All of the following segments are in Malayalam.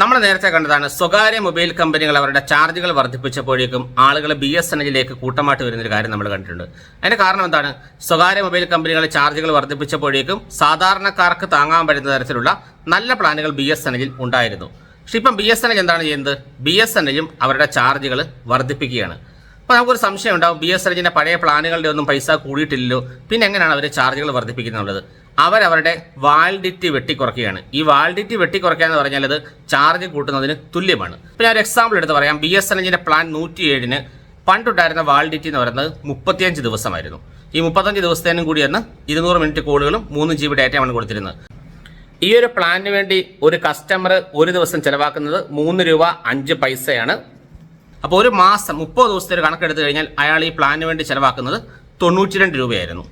നമ്മൾ നേരത്തെ കണ്ടതാണ് സ്വകാര്യ മൊബൈൽ കമ്പനികൾ അവരുടെ ചാർജുകൾ വർദ്ധിപ്പിച്ചപ്പോഴേക്കും ആളുകൾ ബി എസ് എൻ എല്ലിലേക്ക് കൂട്ടമായിട്ട് വരുന്നൊരു കാര്യം നമ്മൾ കണ്ടിട്ടുണ്ട്. അതിന് കാരണം എന്താണ്? സ്വകാര്യ മൊബൈൽ കമ്പനികൾ ചാർജുകൾ വർദ്ധിപ്പിച്ചപ്പോഴേക്കും സാധാരണക്കാർക്ക് താങ്ങാൻ പറ്റുന്ന തരത്തിലുള്ള നല്ല പ്ലാനുകൾ ബി എസ് എൻ എല്ലിൽ ഉണ്ടായിരുന്നു. പക്ഷെ ഇപ്പം ബി എസ് എൻ എൽ എന്താണ് ചെയ്യുന്നത്? ബി എസ് എൻ എല്ലും അവരുടെ ചാർജുകൾ വർദ്ധിപ്പിക്കുകയാണ്. അപ്പോൾ നമുക്കൊരു സംശയം ഉണ്ടാവും. ബി എസ് എല്ലിന്റെ പഴയ പ്ലാനുകളുടെ ഒന്നും പൈസ കൂടിയിട്ടില്ലല്ലോ. പിന്നെ എങ്ങനെയാണ് അവർ ചാർജുകൾ വർദ്ധിപ്പിക്കുന്നുള്ളത്? അവരവരുടെ വാലിഡിറ്റി വെട്ടിക്കുറയ്ക്കുകയാണ് ഈ വാലിഡിറ്റി വെട്ടിക്കുറയ്ക്കുക എന്ന് പറഞ്ഞാൽ അത് ചാർജ് കൂട്ടുന്നതിന് തുല്യമാണ്. ഇപ്പോൾ ഞാൻ ഒരു എക്സാമ്പിൾ എടുത്ത് പറയാം. ബി എസ് എല്ലിന്റെ പ്ലാൻ നൂറ്റി ഏഴിന് പണ്ടുണ്ടായിരുന്ന വാലിഡിറ്റി എന്ന് പറയുന്നത് മുപ്പത്തിയഞ്ച് ദിവസമായിരുന്നു. ഈ മുപ്പത്തഞ്ച് ദിവസത്തേനും കൂടി കൂടിയാണ് ഇരുന്നൂറ് മിനിറ്റ് കോളുകളും മൂന്ന് ജി ബി ഡാറ്റയാണ് കൊടുത്തിരുന്നത്. ഈ ഒരു പ്ലാനിന് വേണ്ടി ഒരു കസ്റ്റമർ ഒരു ദിവസം ചിലവാക്കുന്നത് മൂന്ന് രൂപ അഞ്ച് പൈസയാണ് അപ്പോൾ ഒരു മാസം മുപ്പത് ദിവസത്തെ ഒരു കണക്കെടുത്ത് കഴിഞ്ഞാൽ അയാൾ ഈ പ്ലാനിന് വേണ്ടി ചിലവാക്കുന്നത് തൊണ്ണൂറ്റി രണ്ട് രൂപയായിരുന്നു.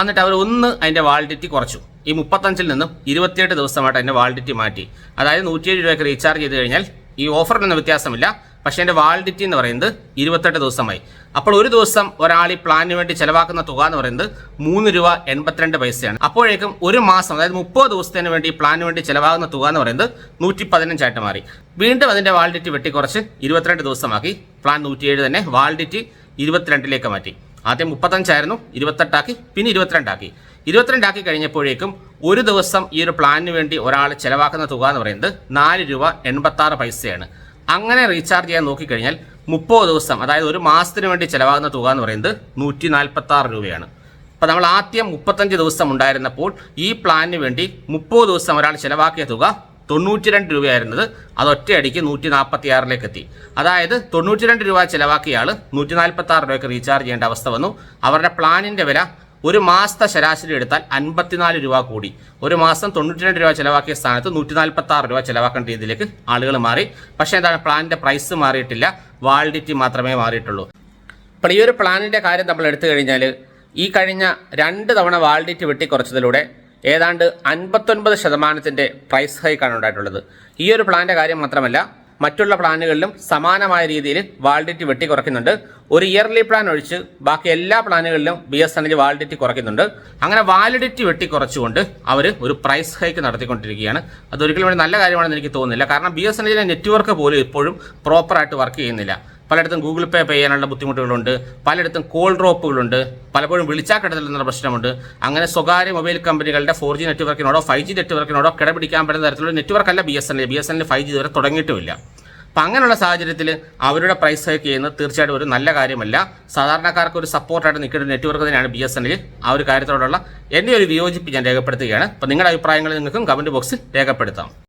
എന്നിട്ട് അവർ ഒന്ന് അതിന്റെ വാലിഡിറ്റി കുറച്ചു. ഈ മുപ്പത്തഞ്ചിൽ നിന്നും ഇരുപത്തിയെട്ട് ദിവസമായിട്ട് അതിന്റെ വാലിഡിറ്റി മാറ്റി. അതായത് നൂറ്റിയേഴ് രൂപയ്ക്ക് റീചാർജ് ചെയ്ത് കഴിഞ്ഞാൽ ഈ ഓഫറിനൊന്നും വ്യത്യാസമില്ല. പക്ഷേ എന്റെ വാലിഡിറ്റി എന്ന് പറയുന്നത് ഇരുപത്തെട്ട് ദിവസമായി. അപ്പോൾ ഒരു ദിവസം ഒരാൾ ഈ പ്ലാനിന് വേണ്ടി ചിലവാക്കുന്ന തുക എന്ന് പറയുന്നത് മൂന്ന് രൂപ എൺപത്തിരണ്ട് പൈസയാണ്. അപ്പോഴേക്കും ഒരു മാസം അതായത് മുപ്പത് ദിവസത്തിന് വേണ്ടി ഈ പ്ലാനിന് വേണ്ടി ചിലവാകുന്ന തുക എന്ന് പറയുന്നത് നൂറ്റി പതിനഞ്ചായിട്ട് മാറി. വീണ്ടും അതിന്റെ വാലിഡിറ്റി വെട്ടിക്കുറച്ച് ഇരുപത്തിരണ്ട് ദിവസമാക്കി. പ്ലാൻ നൂറ്റിയേഴ് തന്നെ വാലിഡിറ്റി ഇരുപത്തിരണ്ടിലേക്ക് മാറ്റി. ആദ്യം മുപ്പത്തഞ്ചായിരുന്നു ഇരുപത്തെട്ടാക്കി പിന്നെ ഇരുപത്തിരണ്ടാക്കി. ഇരുപത്തിരണ്ടാക്കി കഴിഞ്ഞപ്പോഴേക്കും ഒരു ദിവസം ഈ ഒരു പ്ലാനിന് വേണ്ടി ഒരാൾ ചിലവാക്കുന്ന തുക എന്ന് പറയുന്നത് നാല് രൂപ എൺപത്താറ് പൈസയാണ്. അങ്ങനെ റീചാർജ് ചെയ്യാൻ നോക്കിക്കഴിഞ്ഞാൽ മുപ്പത് ദിവസം അതായത് ഒരു മാസത്തിന് വേണ്ടി ചിലവാകുന്ന തുക എന്ന് പറയുന്നത് നൂറ്റി നാൽപ്പത്തി ആറ് രൂപയാണ്. അപ്പോൾ നമ്മൾ ആദ്യം മുപ്പത്തഞ്ച് ദിവസം ഉണ്ടായിരുന്നപ്പോൾ ഈ പ്ലാനിന് വേണ്ടി മുപ്പത് ദിവസം ഒരാൾ ചിലവാക്കിയ തുക തൊണ്ണൂറ്റി രണ്ട് രൂപയായിരുന്നത്. അത് ഒറ്റയടിക്ക് നൂറ്റി നാൽപ്പത്തി ആറിലേക്ക് എത്തി. അതായത് തൊണ്ണൂറ്റി രണ്ട് രൂപ ചിലവാക്കിയ ആൾ നൂറ്റി നാൽപ്പത്തി ആറ് രൂപയ്ക്ക് റീചാർജ് ചെയ്യേണ്ട അവസ്ഥ വന്നു. അവരുടെ പ്ലാനിന്റെ വില ഒരു മാസത്തെ ശരാശരി എടുത്താൽ അൻപത്തിനാല് രൂപ കൂടി. ഒരു മാസം തൊണ്ണൂറ്റി രണ്ട് രൂപ ചിലവാക്കിയ സ്ഥാനത്ത് നൂറ്റി നാൽപ്പത്തി ആറ് രൂപ ചിലവാക്കേണ്ട രീതിയിലേക്ക് ആളുകൾ മാറി. പക്ഷേ എന്താണ് പ്ലാനിന്റെ പ്രൈസ് മാറിയിട്ടില്ല. വാലിഡിറ്റി മാത്രമേ മാറിയിട്ടുള്ളൂ. അപ്പോൾ ഈ ഒരു പ്ലാനിന്റെ കാര്യം നമ്മൾ എടുത്തു കഴിഞ്ഞാൽ ഈ കഴിഞ്ഞ രണ്ട് തവണ വാലിഡിറ്റി വെട്ടിക്കുറച്ചതിലൂടെ ഏതാണ്ട് അൻപത്തൊൻപത് ശതമാനത്തിന്റെ പ്രൈസ് ഹൈക്കാണ് ഉണ്ടായിട്ടുള്ളത്. ഈ ഒരു പ്ലാനിന്റെ കാര്യം മാത്രമല്ല മറ്റുള്ള പ്ലാനുകളിലും സമാനമായ രീതിയിൽ വാൾഡിറ്റി വെട്ടി കുറയ്ക്കുന്നുണ്ട്. ഒരു ഇയർലി പ്ലാൻ ഒഴിച്ച് ബാക്കി എല്ലാ പ്ലാനുകളിലും B S N L validity കുറയ്ക്കുന്നുണ്ട്. അങ്ങനെ വാലിഡിറ്റി വെട്ടി കുറച്ചുകൊണ്ട് അവർ ഒരു പ്രൈസ് ഹൈക്ക് നടത്തിക്കൊണ്ടിരിക്കുകയാണ്. അതൊരിക്കലും ഒരു നല്ല കാര്യമാണെന്ന് എനിക്ക് തോന്നുന്നില്ല. കാരണം ബി എസ് എൻ എല്ലിന്റെ നെറ്റ്വർക്ക് പോലും ഇപ്പോഴും പ്രോപ്പറായിട്ട് വർക്ക് ചെയ്യുന്നില്ല. പലയിടത്തും ഗൂഗിൾ പേ പേ ചെയ്യാനുള്ള ബുദ്ധിമുട്ടുകളുണ്ട്. പലയിടത്തും കോൾ ഡ്രോപ്പുകളുണ്ട് പലപ്പോഴും വിളിച്ചാൽ കിടത്തില്ലെന്ന പ്രശ്നമുണ്ട്. അങ്ങനെ സ്വകാര്യ മൊബൈൽ കമ്പനികളുടെ ഫോർ ജി നെറ്റ്വർക്കിനോടോ ഫൈവ് ജി നെറ്റ്വർക്കിനോടോ കിടപിടിക്കാൻ പറ്റുന്ന തരത്തിലുള്ള നെറ്റ്വർക്ക് അല്ല B S N L B S N L five G ഇതുവരെ തുടങ്ങിയിട്ടുമില്ല. അപ്പം അങ്ങനെയുള്ള സാഹചര്യത്തിൽ അവരുടെ പ്രൈസ് ഹൈക്ക് ചെയ്യുന്നത് തീർച്ചയായിട്ടും ഒരു നല്ല കാര്യമല്ല. സാധാരണക്കാർക്ക് ഒരു സപ്പോർട്ടായിട്ട് നിൽക്കുന്ന നെറ്റ്വർക്ക് തന്നെയാണ് ബി എസ് എൻ എൽ ആ ഒരു കാര്യത്തോടുള്ള എന്റെ ഒരു വിയോജിപ്പ് ഞാൻ രേഖപ്പെടുത്തുകയാണ്. അപ്പം നിങ്ങളുടെ അഭിപ്രായങ്ങൾ നിങ്ങൾക്കും കമന്റ് ബോക്സിൽ രേഖപ്പെടുത്താം.